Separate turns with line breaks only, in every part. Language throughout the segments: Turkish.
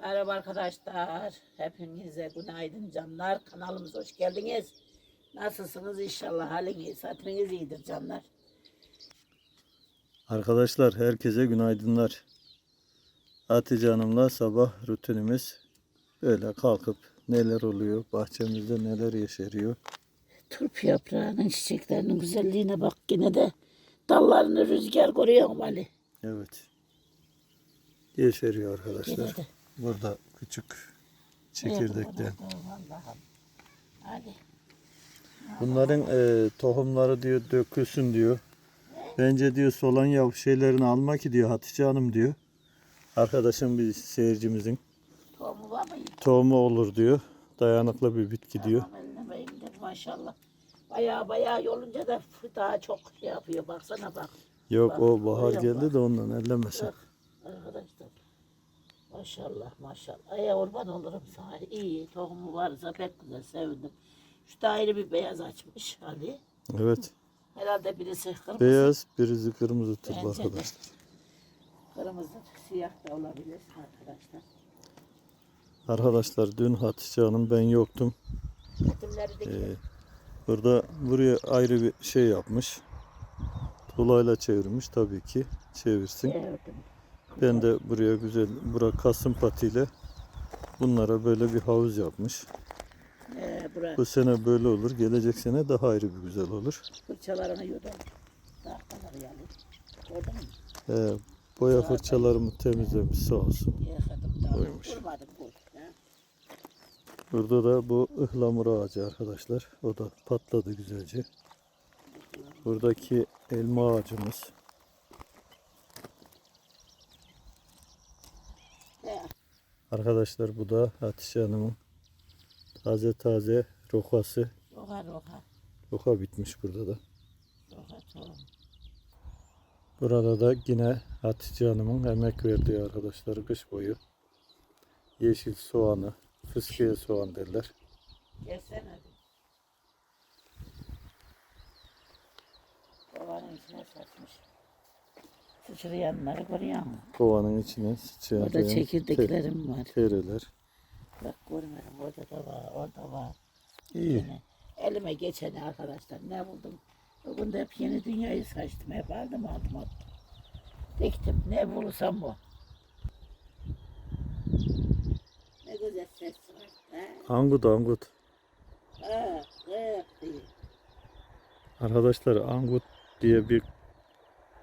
Merhaba arkadaşlar. Hepinize günaydın canlar. Kanalımıza hoş geldiniz. Nasılsınız inşallah haliniz, hatırınız iyidir canlar.
Arkadaşlar herkese günaydınlar. Hatice Hanım'la sabah rutinimiz böyle kalkıp neler oluyor, bahçemizde neler yeşeriyor.
Turp yaprağının çiçeklerinin güzelliğine bak yine de dallarını rüzgar koruyor Ali.
Evet. Yeşeriyor arkadaşlar.
Yine de.
Burada küçük.
Hadi.
Bunların e, tohumları diyor dökülsün diyor. Bence diyor solan yav şeylerini alma ki diyor Hatice Hanım diyor. Arkadaşım bir seyircimizin
Tohumu var mı?
tohumu olur diyor. Dayanıklı bir bitki diyor.
Maşallah. Baya baya yolunca da daha çok şey yapıyor. Baksana bak.
Yok
Bak,
o bahar geldi
bak.
de ondan ellemesin.
Bak arkadaşlar. Maşallah maşallah. Ay kurban olurum sana. İyi tohumu varsa pek güzel sevindim. Şu daire bir beyaz açmış Ali.
Evet.
Herhalde birisi kırmızı.
Beyaz, birisi kırmızı turp
Bence de.
arkadaşlar.
Kırmızı siyah da olabilir arkadaşlar.
Arkadaşlar dün Hatice Hanım ben yoktum. Ee, burada buraya ayrı bir şey yapmış. Tuğlayla çevirmiş tabii ki. Çevirsin.
sevdim.
Ben de buraya güzel, bura kasım patiyle bunlara böyle bir havuz yapmış.
Ee, bura
Bu sene böyle olur. Gelecek sene daha ayrı bir güzel olur.
fırçalarını yudum. Tahtaları yani. Gördün mü?
Ee, boya fırçalarımı temizlemiş sağ olsun.
Yıkadım daha.
Koymuş.
Vurmadım bu. Ha?
Burada da bu ıhlamur ağacı arkadaşlar. O da patladı güzelce. Buradaki elma ağacımız.
Ee,
Arkadaşlar bu da Hatice Hanım'ın taze taze rokası.
roka roka.
Roka bitmiş burada da.
Roka tohum.
Burada da yine Hatice Hanım'ın emek verdiği arkadaşlar kış boyu. Yeşil soğanı, fıskiye soğan derler.
Gelsene. Kovanın içine saçmış. Sıçrayanları görüyor musun?
Kovanın içine sıçrayan
Orada çekirdeklerim var.
tereler.
Bak görmedim. Orada da var. Orada var.
İyi.
Yine elime geçeni arkadaşlar ne buldum? Bugün de hep yeni dünyayı saçtım. Hep aldım aldım attım. Diktim. Ne bulursam bu. Ne güzel ses var. Ha,
Angut angut.
ha, ha, diye.
Arkadaşlar angut diye bir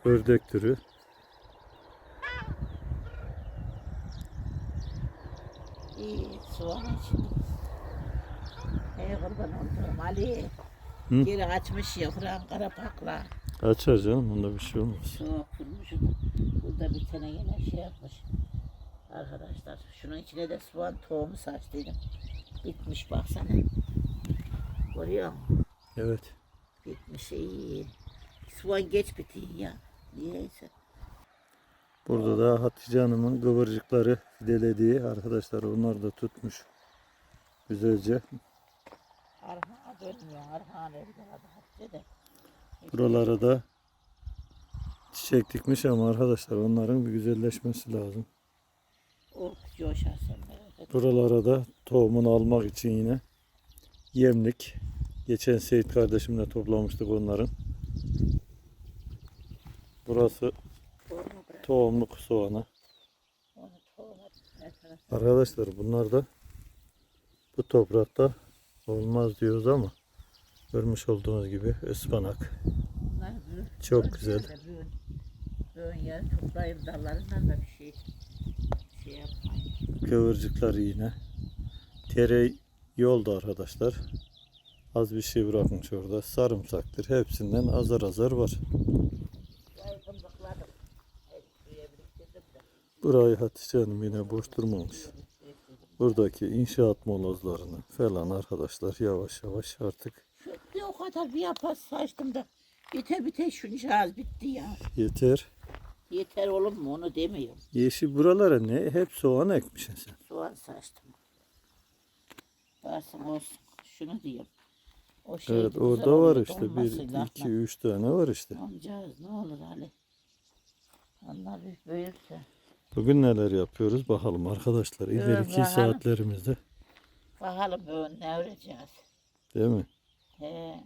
ördek türü.
İyi soğan için. Ey kurban olduğum Ali.
Hı?
Geri açmış yaprağın kara pakla.
Açar canım bunda bir şey olmaz.
Soğuk kurmuş. Burada bir tane yine şey yapmış. Arkadaşlar şunun içine de soğan tohumu saçtıydım. Bitmiş baksana. Görüyor musun?
Evet.
Bitmiş iyi. Soğan geç bitiyor ya. Niyeyse.
Burada da Hatice Hanım'ın kıvırcıkları fidelediği arkadaşlar onlar da tutmuş. Güzelce.
Dönmüyor. De.
Buralara da çiçek dikmiş ama arkadaşlar onların bir güzelleşmesi lazım. Buralara da tohumunu almak için yine yemlik. Geçen Seyit kardeşimle toplamıştık onların. Burası. Tohumluk soğanı.
Arkadaşlar.
Bunlar da bu toprakta olmaz diyoruz ama görmüş olduğunuz gibi ıspanak. Çok güzel.
Şey şey.
Kıvırcıklar yine. Tere yolda arkadaşlar. Az bir şey bırakmış orada. Sarımsaktır. Hepsinden azar azar var.
Vay fındıkladım. Evet, buraya biriktirdim de.
Burayı Hatice Hanım yine boş durmamış. Buradaki inşaat molozlarını falan arkadaşlar yavaş yavaş artık
bir o kadar bir yapas saçtım da bite bite şu cihaz bitti ya.
yeter.
Yeter oğlum mu onu demiyorum.
Yeşil buralara ne? Hep soğan ekmişsin sen.
Soğan saçtım. Varsın olsun. Şunu diyeyim. O şey
Evet orada var işte. Bir,
dolmasıyla
iki, üç tane var işte.
Amcağız ne olur Ali. Onlar bir büyürse.
Bugün neler yapıyoruz bakalım arkadaşlar. İleriki
bakalım.
saatlerimizde
Bakalım bugün ne öreceğiz.
değil mi?
He.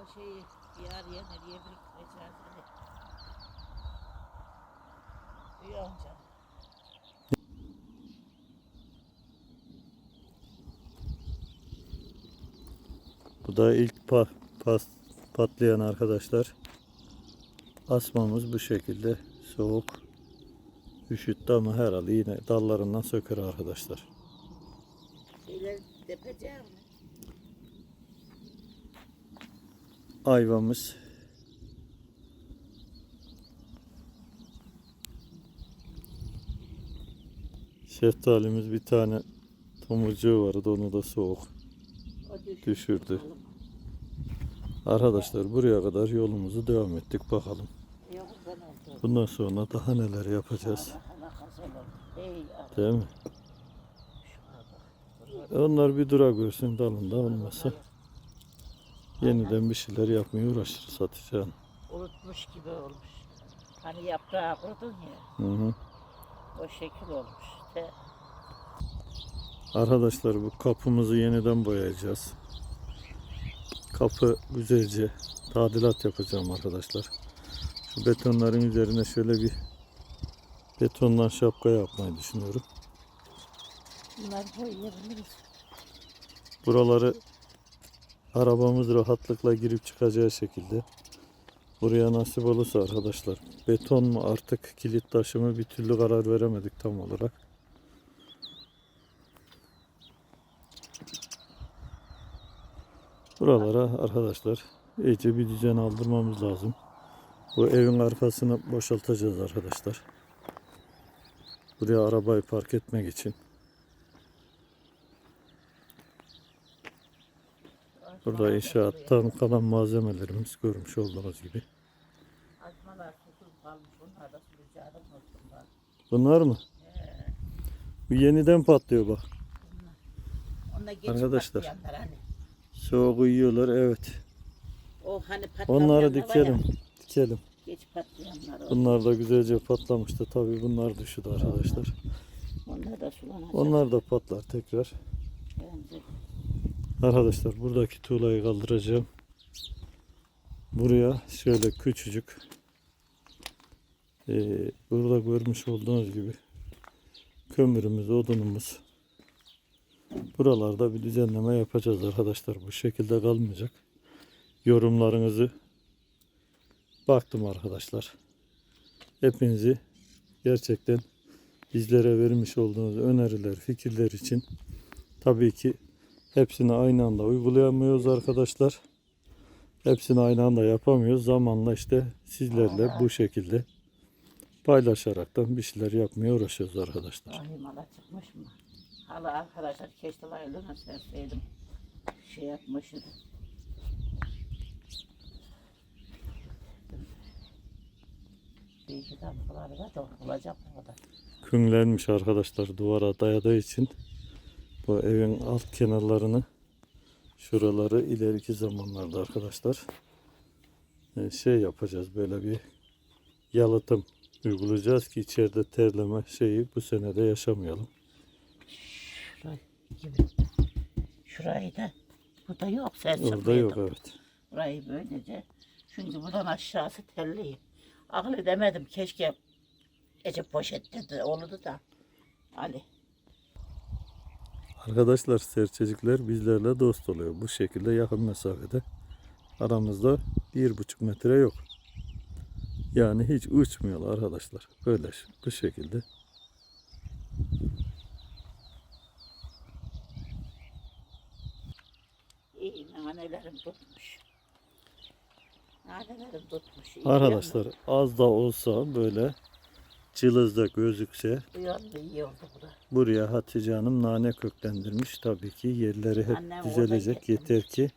O şeyi bir araya nereye biriktireceğiz hadi. Duyuyor musun canım?
Bu da ilk pa pas patlayan arkadaşlar. Asmamız bu şekilde soğuk üşüttü ama herhalde yine dallarından söker arkadaşlar. Ayvamız Şeftalimiz bir tane tomurcuğu vardı onu da soğuk.
Düşürdü.
Arkadaşlar buraya kadar yolumuzu devam ettik bakalım. Bundan sonra daha neler yapacağız değil mi? Onlar bir dura görsün dalında olmasa yeniden bir şeyler yapmaya uğraşırız Hatice Hanım.
Unutmuş gibi olmuş. Hani yaprağı kurdun ya.
Hı hı.
O şekil olmuş. Te,
Arkadaşlar bu kapımızı yeniden boyayacağız. Kapı güzelce tadilat yapacağım arkadaşlar. Şu betonların üzerine şöyle bir betondan şapka yapmayı düşünüyorum. Buraları arabamız rahatlıkla girip çıkacağı şekilde buraya nasip olursa arkadaşlar beton mu artık kilit taşı mı bir türlü karar veremedik tam olarak. Buralara arkadaşlar iyice bir düzen aldırmamız lazım. Bu evin arkasını boşaltacağız arkadaşlar. Buraya arabayı park etmek için. Burada inşaattan kalan malzemelerimiz görmüş olduğunuz gibi.
Bunlar
mı? Bu yeniden patlıyor bak. Arkadaşlar. Soğuk uyuyorlar evet.
O hani
Onları dikelim. Dikelim.
Geç patlayanlar. o.
Bunlar da güzelce patlamıştı. Tabii bunlar düştü arkadaşlar.
Onlar da sulanacak.
Onlar da patlar tekrar.
Bence.
Arkadaşlar buradaki tuğlayı kaldıracağım. Buraya şöyle küçücük eee, burada görmüş olduğunuz gibi kömürümüz, odunumuz buralarda bir düzenleme yapacağız arkadaşlar. Bu şekilde kalmayacak. Yorumlarınızı baktım arkadaşlar. Hepinizi gerçekten bizlere vermiş olduğunuz öneriler, fikirler için tabii ki Hepsini aynı anda uygulayamıyoruz arkadaşlar. Hepsini aynı anda yapamıyoruz. Zamanla işte sizlerle bu şekilde paylaşaraktan bir şeyler yapmaya uğraşıyoruz arkadaşlar.
Rahim çıkmış mı? Hala arkadaşlar keşke laylığına serseydim. Şey yapmıştı. Bir iki damlaları da çok olacak bu kadar.
Künlenmiş arkadaşlar duvara dayadığı için bu evin alt kenarlarını şuraları ileriki zamanlarda arkadaşlar e, şey yapacağız böyle bir yalıtım uygulayacağız ki içeride terleme şeyi bu senede yaşamayalım.
Gibi. Şurayı da burada yok sen
Orada yok evet.
Burayı böylece. Çünkü buradan aşağısı telli. Akıl edemedim keşke Ece poşette de olurdu da. Ali.
Arkadaşlar serçecikler bizlerle dost oluyor. Bu şekilde yakın mesafede. Aramızda bir buçuk metre yok. Yani hiç uçmuyorlar arkadaşlar. Böyle bu şekilde.
İyi nanelerim tutmuş. Nanelerim tutmuş. iyi
Arkadaşlar az da olsa böyle cılızda gözükse
Bu yönde iyi oldu bu da.
buraya Hatice Hanım nane köklendirmiş. Tabii ki yerleri hep
Annem
düzelecek. Yeter ki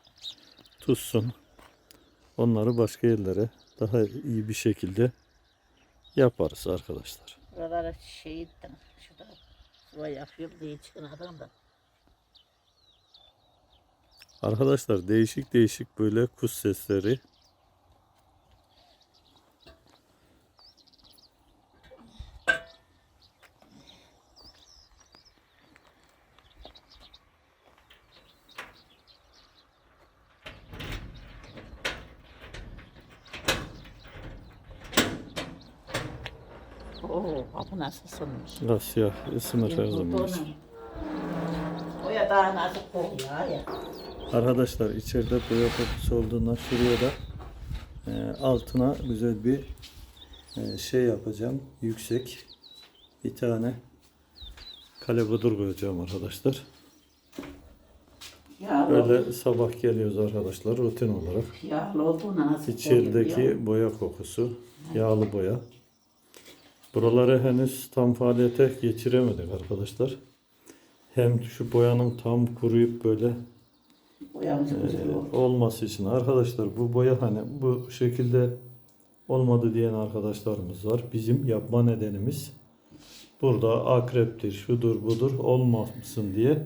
tutsun. Onları başka yerlere daha iyi bir şekilde yaparız arkadaşlar.
Buralara şey ettim. Şurada sıva yapıyorum diye çıkın adam da.
Arkadaşlar değişik değişik böyle kuş sesleri.
Oo, bu nasıl ısınmış?
Nasıl ya? Isınır her zaman.
O ya daha nasıl kokuyor ya.
Arkadaşlar içeride boya kokusu olduğundan şuraya da e, altına güzel bir e, şey yapacağım. Yüksek bir tane kale budur koyacağım arkadaşlar.
Yağlı,
Böyle sabah geliyoruz arkadaşlar rutin olarak.
yağlı olduğuna nasıl?
İçerideki boya kokusu, yağlı boya. Buraları henüz tam faaliyete geçiremedik arkadaşlar. Hem şu boyanın tam kuruyup böyle
Boyamız güzel
e,
oldu.
olması için arkadaşlar bu boya hani bu şekilde olmadı diyen arkadaşlarımız var. Bizim yapma nedenimiz burada akreptir, şudur budur olmasın diye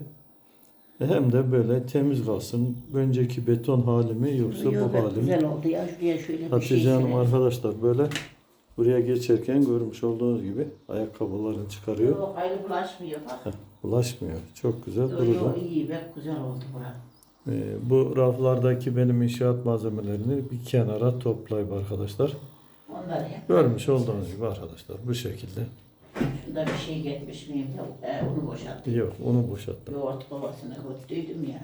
hem de böyle temiz kalsın. Önceki beton hali mi yoksa
Yok,
bu
evet,
hali mi?
güzel oldu ya. Şuraya şöyle bir şey
Hatice Hanım
sürelim.
arkadaşlar böyle buraya geçerken görmüş olduğunuz gibi ayakkabılarını çıkarıyor.
Yok hayır bulaşmıyor bak.
Bulaşmıyor. Çok güzel
Yok
durdu.
yok iyi be güzel oldu bura.
Ee, bu raflardaki benim inşaat malzemelerini bir kenara toplayıp arkadaşlar
Onları yap.
görmüş olduğunuz gibi arkadaşlar bu şekilde.
Şurada bir şey getmiş miyim de e, onu boşalttım.
Yok onu boşalttım.
Yoğurt kovasına koydum ya.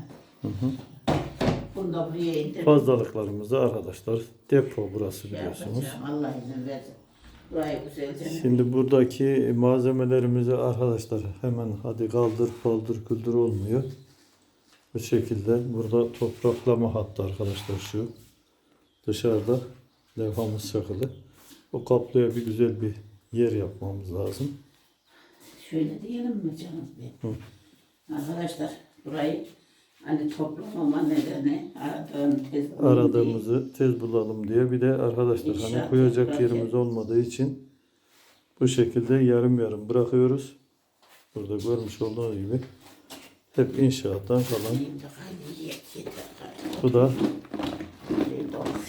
Bunu da buraya indirdim.
Fazlalıklarımızı arkadaşlar depo burası
Şey
biliyorsunuz.
yapacağım, Allah izin versin. Burayı güzelce.
Şimdi buradaki malzemelerimizi arkadaşlar hemen hadi kaldır paldır küldür olmuyor. Bu şekilde burada topraklama hattı arkadaşlar şu. Dışarıda levhamız çakılı. O kaplıya bir güzel bir yer yapmamız lazım.
Şöyle diyelim mi canım benim? Arkadaşlar burayı hani toplamama nedeni aradığım tez bulun
Aradığımızı tez bulalım diye bir de arkadaşlar hani
İnşaat
koyacak
toprak
yerimiz olmadığı için bu şekilde yarım yarım bırakıyoruz. Burada görmüş olduğunuz gibi hep inşaattan kalan. Bu da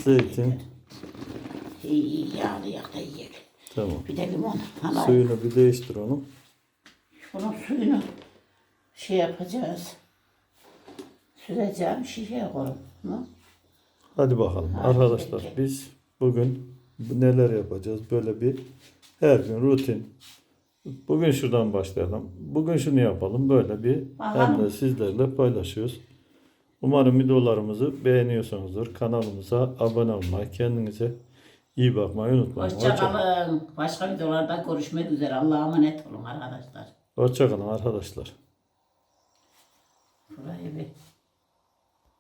zeytin.
yağlı yak da yiyek.
Tamam.
Bir de limon. Hala
Suyunu bir değiştir onu.
bunun suyunu şey yapacağız. Süreceğim şişeye. Hı?
Hadi bakalım.
Hadi
Arkadaşlar
peki.
biz bugün neler yapacağız? Böyle bir her gün rutin. Bugün şuradan başlayalım. Bugün şunu yapalım. Böyle bir hem de sizlerle paylaşıyoruz. Umarım videolarımızı beğeniyorsunuzdur. Kanalımıza abone olmayı, kendinize iyi bakmayı unutmayın. Hoşça-
Hoşçakalın. Başka videolarda görüşmek üzere. Allah'a emanet olun arkadaşlar.
Hoşçakalın arkadaşlar.
Burayı bir